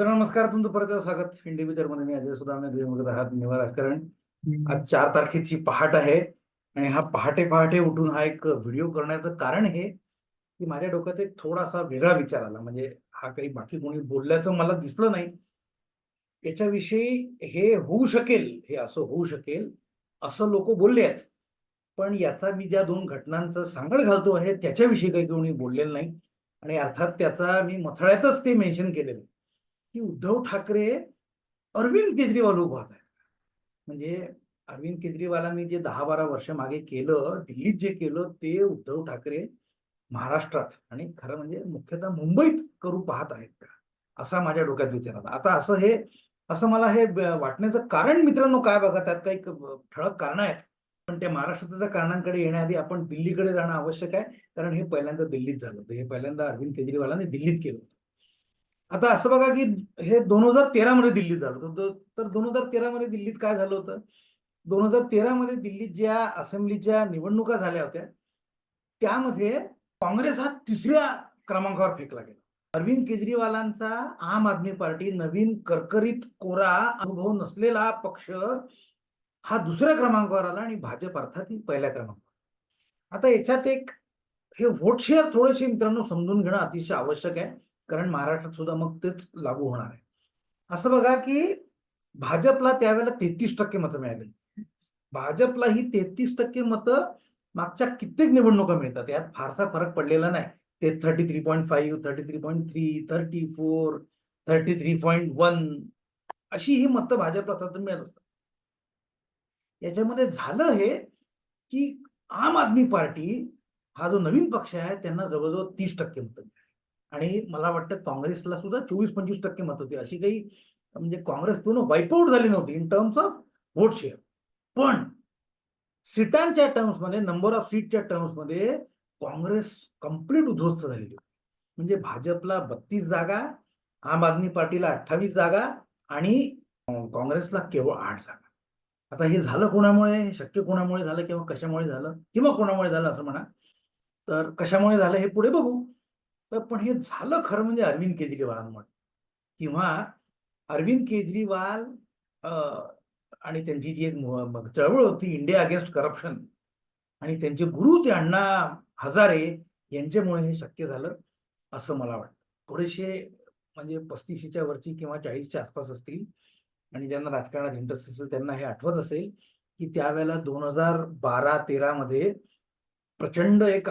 मित्रांनो नमस्कार. तुमचं परत स्वागत. इंडी मध्ये मी अजय सुद्धा बघत आहात निवा राजकारण. आज चार तारखेची पहाट आहे आणि हा पहाटे पहाटे उठून हा एक व्हिडिओ करण्याचं कारण हे की माझ्या डोक्यात एक थोडासा वेगळा विचार आला. म्हणजे हा काही बाकी कोणी बोलल्याचं मला दिसलं नाही. याच्याविषयी हे होऊ शकेल हे असं होऊ शकेल असं लोक बोलले आहेत. पण याचा मी ज्या दोन घटनांचं सांगड घालतो आहे त्याच्याविषयी काही कोणी बोललेलं नाही. आणि अर्थात त्याचा मी मथळ्यातच ते मेन्शन केलेलं की उद्धव ठाकरे अरविंद केजरीवाल उभा आहेत. म्हणजे अरविंद केजरीवालांनी जे दहा बारा वर्ष मागे केलं दिल्लीत जे केलं ते उद्धव ठाकरे महाराष्ट्रात आणि खरं म्हणजे मुख्यतः मुंबईत करू पाहत आहेत का असा माझ्या डोक्यात विचार आला आता असं हे असं मला हे वाटण्याचं कारण मित्रांनो काय बघा त्यात काही ठळक कारण आहेत. पण त्या महाराष्ट्राच्या कारणांकडे येण्याआधी आपण दिल्लीकडे जाणं आवश्यक आहे. कारण हे पहिल्यांदा दिल्लीत झालं होतं. हे पहिल्यांदा अरविंद केजरीवालांनी दिल्लीत केलं होतं. आता असं बघा की हे दोन हजार तेरा मध्ये दिल्लीत झालं होतं. तर दोन हजार तेरा मध्ये दिल्लीत काय झालं होतं? दोन हजार तेरा मध्ये दिल्लीत ज्या असेंब्लीच्या निवडणुका झाल्या होत्या त्यामध्ये काँग्रेस हा तिसऱ्या क्रमांकावर फेकला गेला. अरविंद केजरीवालांचा आम आदमी पार्टी नवीन करकरीत कोरा अनुभव नसलेला पक्ष हा दुसऱ्या क्रमांकावर आला आणि भाजप अर्थात पहिल्या क्रमांकावर. आता याच्यात एक हे व्होट शेअर थोडेसे मित्रांनो समजून घेणं अतिशय आवश्यक आहे. कारण महाराष्ट्रात सुद्धा मग तेच लागू होणार आहे. असं बघा की भाजपला त्यावेळेला तेहतीस टक्के मतं मिळाली. भाजपला ही तेहतीस टक्के मतं मागच्या कित्येक निवडणुका मिळतात. यात फारसा फरक पडलेला नाही. ते thirty three point five thirty three point three thirty four thirty three point one अशी ही मतं भाजपला सतत मिळत असतात. याच्यामध्ये झालं हे की आम आदमी पार्टी हा जो नवीन पक्ष आहे त्यांना जवळजवळ तीस टक्के मतं मिळाली. आणि मला वाटतं काँग्रेसला सुद्धा चोवीस पंचवीस टक्के मत होती. अशी काही म्हणजे काँग्रेस पूर्ण वाईपआउट झाली नव्हती in terms of vote share पण सीटांच्या टर्म्समध्ये नंबर ऑफ सीटच्या टर्म्समध्ये काँग्रेस कंप्लीट उद्ध्वस्त झालेली होती. म्हणजे भाजपला बत्तीस जागा आम आदमी पार्टीला अठ्ठावीस जागा आणि काँग्रेसला केवळ आठ जागा. आता हे झालं कोणामुळे? शक्य कोणामुळे झालं किंवा कशामुळे झालं? किंवा कोणामुळे झालं असं म्हणा. तर कशामुळे झालं हे पुढे बघू. तर पण हे झालं खरं म्हणजे अरविंद केजरीवालांमुळे किंवा अरविंद केजरीवाल आणि त्यांची जी एक चळवळ होती इंडिया अगेन्स्ट करप्शन आणि त्यांचे गुरु ते अण्णा हजारे यांच्यामुळे हे शक्य झालं असं मला वाटतं. थोडेसे म्हणजे पस्तीशीच्या वरची किंवा चाळीसच्या आसपास असतील आणि ज्यांना राजकारणात इंटरेस्ट असेल त्यांना हे आठवत असेल की त्यावेळेला दोन हजार बारा तेरा मध्ये प्रचंड एक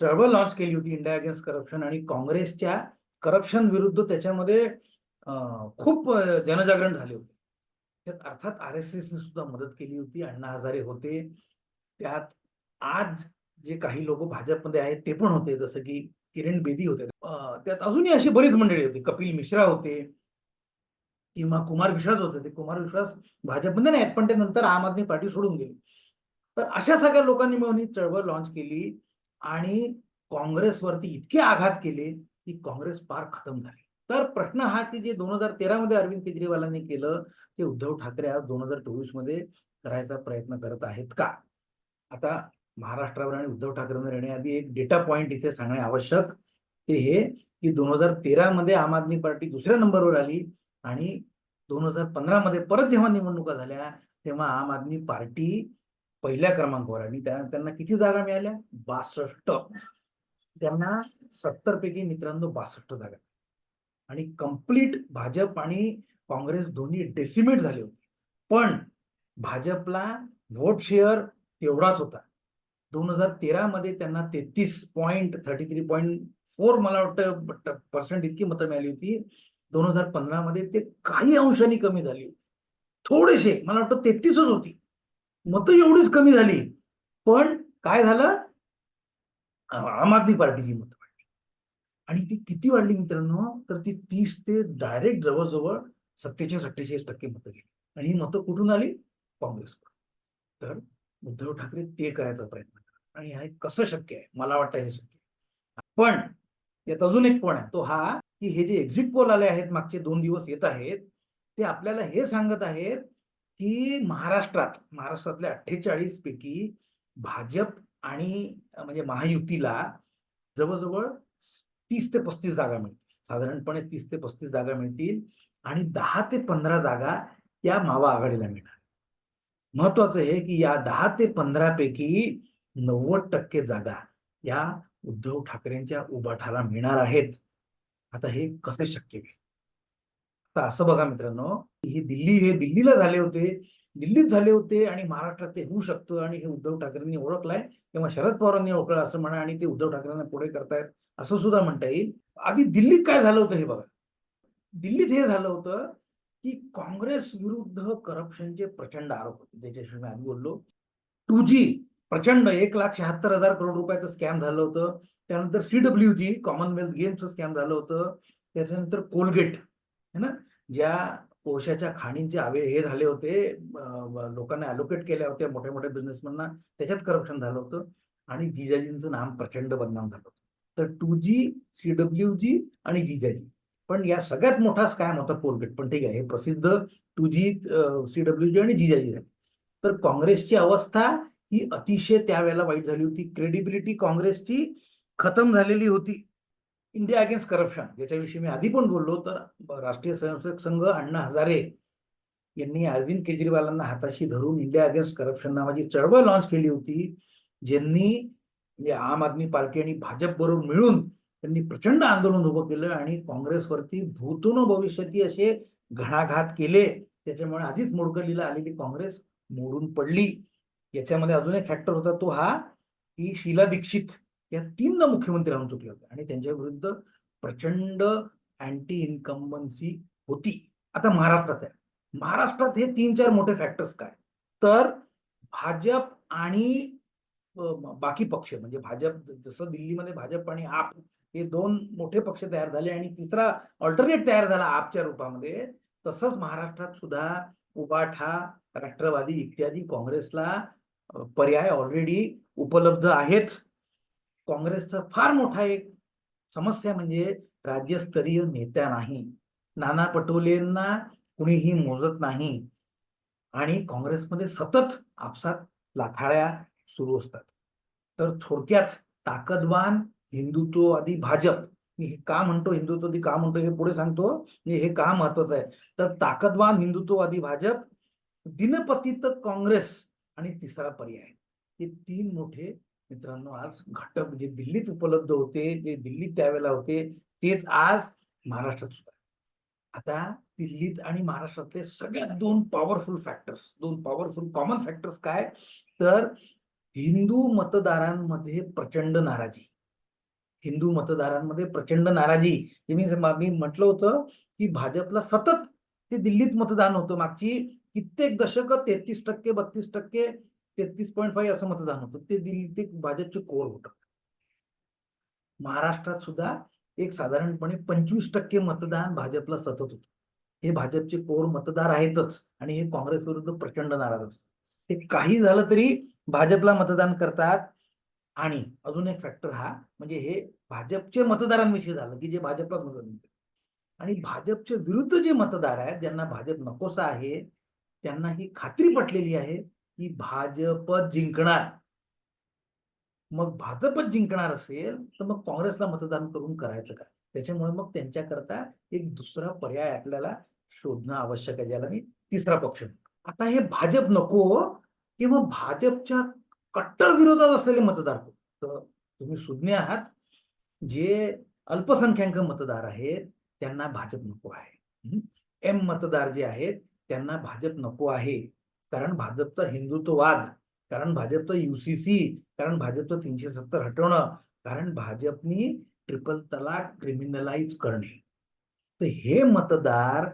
चळवळ लॉन्च केली होती इंडिया अगेन्स्ट करप्शन आणि काँग्रेसच्या करप्शन विरुद्ध त्याच्यामध्ये खूप जनजागरण झाले होते. त्यात अर्थात आर एस एसने सुद्धा मदत केली होती अण्णा हजारे होते. त्यात आज जे काही लोक भाजपमध्ये आहेत ते पण होते जसं की किरण बेदी होते. त्यात अजूनही अशी बरीच मंडळी होती. कपिल मिश्रा होते किंवा कुमार विश्वास होते. ते कुमार विश्वास भाजपमध्ये नाहीत पण ते नंतर आम आदमी पार्टी सोडून गेली. तर अशा सगळ्या लोकांनी मिळून ही चळवळ लॉन्च केली आणि काँग्रेसवरती इतके आघात केले की काँग्रेस पार खतम झाली. तर प्रश्न हा की जे दोन हजार तेरा मध्ये अरविंद केजरीवालांनी केलं ते उद्धव ठाकरे आज दोन हजार चोवीसमध्ये करायचा प्रयत्न करत आहेत का? आता महाराष्ट्रावर आणि उद्धव ठाकरेंवर येण्याआधी एक डेटा पॉइंट इथे सांगणे आवश्यक. ते हे की दोन हजार तेरा मध्ये आम आदमी पार्टी दुसऱ्या नंबरवर आली आणि दोन हजार पंधरा मध्ये परत जेव्हा निवडणुका झाल्या तेव्हा आम आदमी पार्टी पहिल्या क्रमांकावर आणि त्यांना किती जागा मिळाल्या? बासष्ट. त्यांना सत्तर पैकी मित्रांनो बासष्ट जागा. आणि कंप्लीट भाजप आणि काँग्रेस दोन्ही डेसिमेट झाले होते. पण भाजपला व्होट शेअर तेवढाच होता. दोन हजार तेरा मध्ये त्यांना तेहतीस point thirty three point four मला वाटतं पर्सेंट इतकी मतं मिळाली होती. दोन हजार पंधरा मध्ये ते काही अंशांनी कमी झाली होती. थोडेसे मला वाटतं तेहतीसच होती. मतं एवढीच कमी झाली. पण काय झालं? आम आदमी पार्टीची मतं वाढली. आणि ती किती वाढली मित्रांनो? तर ती तीस ते डायरेक्ट जवळजवळ सत्तेचाळीस अठ्ठेचाळीस टक्के मतं गेली. आणि ही मतं कुठून आली? काँग्रेसकडून. तर उद्धव ठाकरे ते करायचा प्रयत्न करतात. आणि हे कसं शक्य आहे? मला वाटतं हे शक्य आहे. पण यात अजून एक पण आहे. तो हा की हे जे एक्झिट पोल आले आहेत मागचे दोन दिवस येत आहेत ते आपल्याला हे सांगत आहेत की महाराष्ट्रात महाराष्ट्रातल्या अठ्ठेचाळीस पैकी भाजप आणि म्हणजे महायुतीला जवळजवळ तीस ते पस्तीस जागा मिळतील. साधारणपणे तीस ते पस्तीस जागा मिळतील आणि दहा ते पंधरा जागा या मावा आघाडीला मिळणार. महत्वाचं हे की या दहा ते पंधरा पैकी नव्वद टक्के जागा या उद्धव ठाकरेंच्या उभाठाला मिळणार आहेत. आता हे कसे शक्य होईल तर असं बघा मित्रांनो हे दिल्ली हे दिल्लीला झाले होते दिल्लीत झाले होते आणि महाराष्ट्रात ते होऊ शकतं आणि हे उद्धव ठाकरेंनी ओळखलंय किंवा शरद पवारांनी ओळखलं असं म्हणा आणि ते उद्धव ठाकरेंना पुढे करतायत असं सुद्धा म्हणता येईल. आधी दिल्लीत काय झालं होतं हे बघा. दिल्लीत हे झालं होतं की काँग्रेस विरुद्ध करप्शनचे प्रचंड आरोप होते. ज्याच्याशी मी आधी बोललो. टू जी प्रचंड एक लाख शहात्तर हजार करोड रुपयाचं स्कॅम झालं होतं. त्यानंतर सीडब्ल्यू जी कॉमनवेल्थ गेम्सचं स्कॅम झालं होतं. त्याच्यानंतर कोलगेट है ना? ज्या कोळशाच्या खाणींचे आवे हे झाले होते लोकांना अलोकेट केल्या होत्या मोठ्या मोठ्या बिझनेसमॅनना त्याच्यात करप्शन झालं होतं आणि जिजाजींचं नाम प्रचंड बदनाम झालं होतं. तर टू जी सीडब्ल्यू जी आणि जिजाजी. पण या सगळ्यात मोठा स्कॅम होता कोलगेट पण ठीक आहे हे प्रसिद्ध टू जी सीडब्ल्यू जी आणि जिजाजी झाली. तर काँग्रेसची अवस्था ही अतिशय त्यावेळेला वाईट झाली होती. क्रेडिबिलिटी काँग्रेसची खतम झालेली होती. इंडिया अगेन्स्ट करप्शन ज्याच्याविषयी मी आधी पण बोललो तर राष्ट्रीय स्वयंसेवक संघ अण्णा हजारे यांनी अरविंद केजरीवालांना हाताशी धरून इंडिया अगेन्स्ट करप्शन नावाची चळवळ लॉन्च केली होती ज्यांनी म्हणजे आम आदमी पार्टी आणि भाजप बरोबर मिळून त्यांनी प्रचंड आंदोलन उभं केलं आणि काँग्रेसवरती भूतून भविष्यती असे घणाघात केले. त्याच्यामुळे आधीच मोडकलीला आलेली काँग्रेस मोडून पडली. याच्यामध्ये अजून एक फॅक्टर होता तो हा की शीला दीक्षित या तीन मुख्यमंत्री राहून चुकले होते. आणि त्यांच्या विरुद्ध प्रचंड अँटी इन्कम्बन्सी होती. आता महाराष्ट्रात आहे. महाराष्ट्रात हे तीन चार मोठे फॅक्टर्स काय? तर भाजप आणि बाकी पक्ष म्हणजे भाजप जसं दिल्लीमध्ये भाजप आणि आप हे दोन मोठे पक्ष तयार झाले आणि तिसरा ऑल्टरनेट तयार झाला आपच्या रूपामध्ये तसंच महाराष्ट्रात सुद्धा उबाठा राष्ट्रवादी इत्यादी काँग्रेसला पर्याय ऑलरेडी उपलब्ध आहेत. काँग्रेसचा फार मोठा एक समस्या म्हणजे राज्यस्तरीय नेत्या नाही. नाना पटोलेंना कुणीही मोजत नाही. आणि काँग्रेसमध्ये सतत आपसात लाथाळ्या सुरू असतात. तर थोडक्यात ताकदवान हिंदुत्ववादी भाजप मी हे का म्हणतो हिंदुत्ववादी का म्हणतो हे पुढे सांगतो हे का महत्वाचं आहे. तर ताकदवान हिंदुत्ववादी भाजप दिनपतित काँग्रेस आणि तिसरा पर्याय. हे तीन मोठे मित्रांनो आज घटक जे दिल्लीत उपलब्ध होते जे दिल्लीत त्यावेळेला होते तेच आज महाराष्ट्रात सुद्धा आता दिल्लीत आणि महाराष्ट्रातले सगळ्यात दोन पॉवरफुल फॅक्टर्स दोन पॉवरफुल कॉमन फॅक्टर्स काय? तर हिंदू मतदारांमध्ये प्रचंड नाराजी. हिंदू मतदारांमध्ये प्रचंड नाराजी. मी मी म्हटलं होतं की भाजपला सतत ते दिल्लीत मतदान होतं मागची कित्येक दशक तेहतीस टक्के बत्तीस टक्के तेहतीस पॉईंट फाईव्ह असं मतदान होतं. ते दिल्ली ते भाजपचे कोर होत. महाराष्ट्रात सुद्धा एक साधारणपणे पंचवीस टक्के मतदान भाजपला सतत होतं. हे भाजपचे कोर मतदार आहेतच आणि हे काँग्रेस विरुद्ध प्रचंड नाराज असतात. ते काही झालं तरी भाजपला मतदान करतात. आणि अजून एक फॅक्टर हा म्हणजे हे भाजपचे मतदारांविषयी झालं की जे भाजपलाच मतदान आणि भाजपच्या विरुद्ध जे मतदार आहेत ज्यांना भाजप नकोसा आहे त्यांना ही खात्री पटलेली आहे की भाजप जिंकणार. मग भाजपच जिंकणार असेल तर मग काँग्रेसला मतदान करून करायचं काय त्याच्यामुळे मग त्यांच्याकरता एक दुसरा पर्याय आपल्याला शोधणं आवश्यक आहे ज्याला मी तिसरा पक्ष आता हे भाजप नको हो, किंवा भाजपच्या कट्टर विरोधात असलेले मतदार तर तुम्ही सुज्ञ आहात. जे अल्पसंख्याक मतदार आहेत त्यांना भाजप नको आहे. एम मतदार जे आहेत त्यांना भाजप नको आहे. कारण भाजपचा हिंदुत्ववाद कारण भाजपचं युसीसी कारण भाजपचं तीनशे सत्तर हटवणं कारण भाजपनी ट्रिपल तलाक क्रिमिनलाइज करणे. तर हे मतदार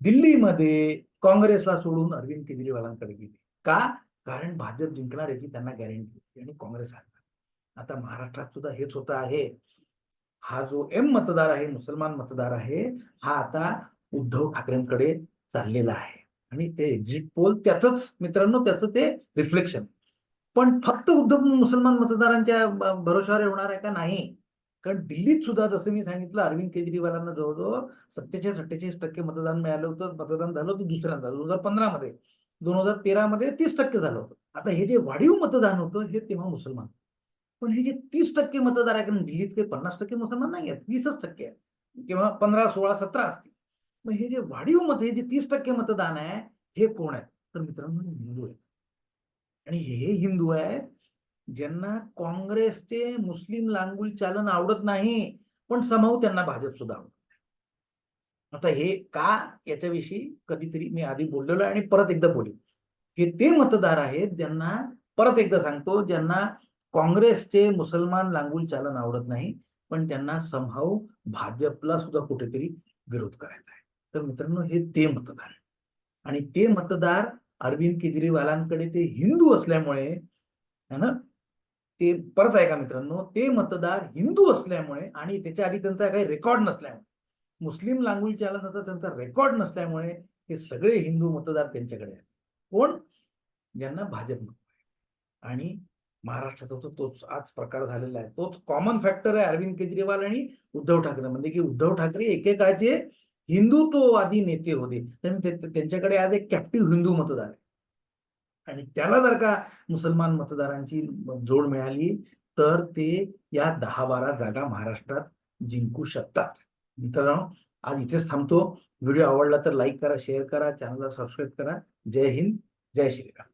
दिल्लीमध्ये काँग्रेसला सोडून अरविंद केजरीवालांकडे गेले. का? कारण भाजप जिंकणार याची त्यांना गॅरंटी होती आणि काँग्रेस हरणार. आता महाराष्ट्रात सुद्धा हेच होत आहे. हा जो एम मतदार आहे मुसलमान मतदार आहे हा आता उद्धव ठाकरेंकडे चाललेला आहे. आणि ते एक्झिट पोल त्याच मित्रांनो त्याचं ते रिफ्लेक्शन पण फक्त उद्धव मुसलमान मतदारांच्या भरोशावर भरोश्यावर होणार आहे का नाही? कारण दिल्लीत सुद्धा जसं मी सांगितलं अरविंद केजरीवालांना जवळजवळ सत्तेचाळीस अठ्ठेचाळीस टक्के मतदान मिळालं होतं मतदान झालं होतं दुसऱ्यांदा दोन हजार पंधरा मध्ये. दोन हजार तेरा मध्ये तीस टक्के झालं होतं. आता हे जे वाढीव मतदान होतं हे तेव्हा मुसलमान. पण हे जे तीस टक्के मतदार आहे कारण दिल्लीत काही पन्नास टक्के मुसलमान नाही आहेत वीसच टक्के आहेत. किंवा पंधरा सोळा सतरा असतील. मग हे जे वाढीव मत हे जे तीस टक्के मतदान आहे हे कोण आहे? तर मित्रांनो हिंदू आहेत. आणि हे हिंदू आहे ज्यांना काँग्रेसचे मुस्लिम लांगुल चालन आवडत नाही पण समाव त्यांना भाजप सुद्धा आवडत नाही. आता हे का याच्याविषयी कधीतरी मी आधी बोललेलो आहे आणि परत एकदा बोलेन. हे ते मतदार आहेत ज्यांना परत एकदा सांगतो ज्यांना काँग्रेसचे मुसलमान लांगुल चालन आवडत नाही पण त्यांना समहाव भाजपला सुद्धा कुठेतरी विरोध करायचा आहे. तर मित्रांनो हे ते मतदार आणि ते मतदार अरविंद केजरीवालांकडे ते हिंदू असल्यामुळे है ना? ते परत आहे का मित्रांनो ते मतदार हिंदू असल्यामुळे आणि त्याच्या आधी त्यांचा काही रेकॉर्ड नसल्यामुळे मुस्लिम लांगुल चालनाचा त्यांचा रेकॉर्ड नसल्यामुळे हे सगळे हिंदू मतदार त्यांच्याकडे आहेत. कोण? ज्यांना भाजप नको आहे. आणि महाराष्ट्राचा तो तोच आज प्रकार झालेला आहे तोच कॉमन फॅक्टर आहे अरविंद केजरीवाल आणि उद्धव ठाकरे. म्हणजे की उद्धव ठाकरे एकेकाळचे हिंदुत्ववादी नेते होते. त्यांच्याकडे आज एक कॅप्टिव्ह हिंदू मतदार आहे. आणि त्याला जर का मुसलमान मतदारांची जोड मिळाली तर ते या दहा बारा जागा महाराष्ट्रात जिंकू शकतात. मित्रांनो आज इथेच थांबतो. व्हिडिओ आवडला तर लाईक करा शेअर करा चॅनलला सबस्क्राईब करा. जय हिंद जय श्रीराम.